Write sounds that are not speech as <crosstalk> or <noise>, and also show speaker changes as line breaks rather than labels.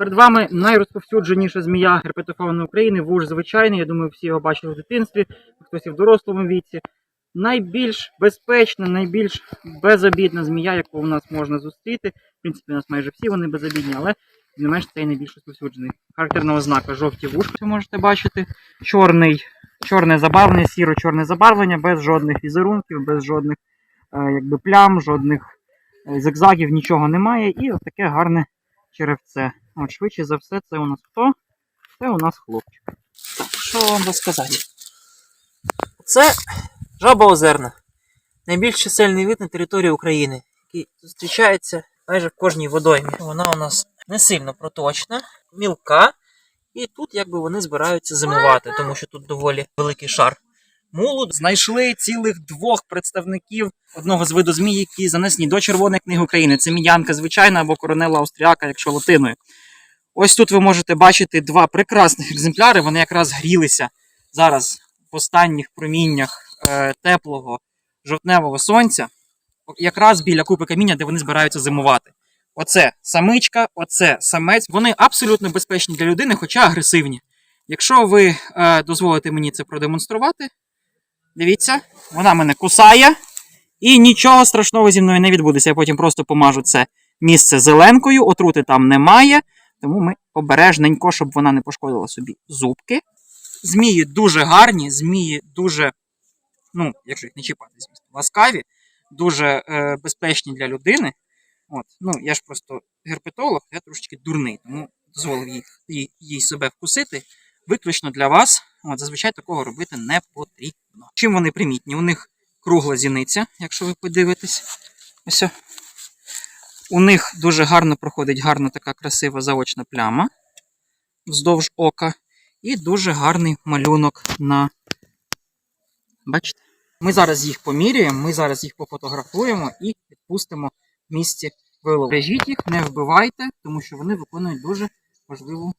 Перед вами найрозповсюдженіша змія герпетофауни України, вуж звичайний. Я думаю, всі його бачили в дитинстві, хтось і в дорослому віці. Найбільш безпечна, найбільш безобідна змія, яку у нас можна зустріти. В принципі, у нас майже всі вони безобідні, але не менш це і найбільш розповсюджений. Характерна ознака жовті вушка, ви можете бачити. Чорний, чорне забарвлення, сіро-чорне забарвлення, без жодних візерунків, без жодних е, якби, плям, жодних е, зигзагів, нічого немає. І от таке гарне черевце. От швидше за все, це у нас хто? Це у нас хлопчик.
Що вам розказати? Це жаба озерна. Найбільш чисельний вид на території України, який зустрічається майже в кожній водоймі. Вона у нас не сильно проточна, мілка, і тут якби вони збираються зимувати, тому що тут доволі великий шар мулу.
Знайшли цілих двох представників одного з виду змій, які занесені до Червоної книги України. Це міянка звичайна або коронела австріака, якщо латиною. Ось тут ви можете бачити два прекрасних <laughs> екземпляри. Вони якраз грілися зараз в останніх проміннях е, теплого жовтневого сонця, якраз біля купи каміння, де вони збираються зимувати. Оце самичка, оце самець. Вони абсолютно безпечні для людини, хоча агресивні. Якщо ви е, дозволите мені це продемонструвати, дивіться, вона мене кусає, і нічого страшного зі мною не відбудеться. Я потім просто помажу це місце зеленкою, отрути там немає. Тому ми обережненько, щоб вона не пошкодила собі зубки. Змії дуже гарні, змії дуже, ну, якщо їх не чіпати, звісно, ласкаві, дуже е, безпечні для людини. От, ну, я ж просто герпетолог, я трошечки дурний, тому дозволив їй, їй, себе вкусити. Виключно для вас. От, зазвичай такого робити не потрібно. Чим вони примітні? У них кругла зіниця, якщо ви подивитесь. Ось. У них дуже гарно проходить гарна така красива заочна пляма вздовж ока. І дуже гарний малюнок на. Бачите? Ми зараз їх поміряємо, ми зараз їх пофотографуємо і відпустимо в місці вилову. Бережіть їх, не вбивайте, тому що вони виконують дуже важливу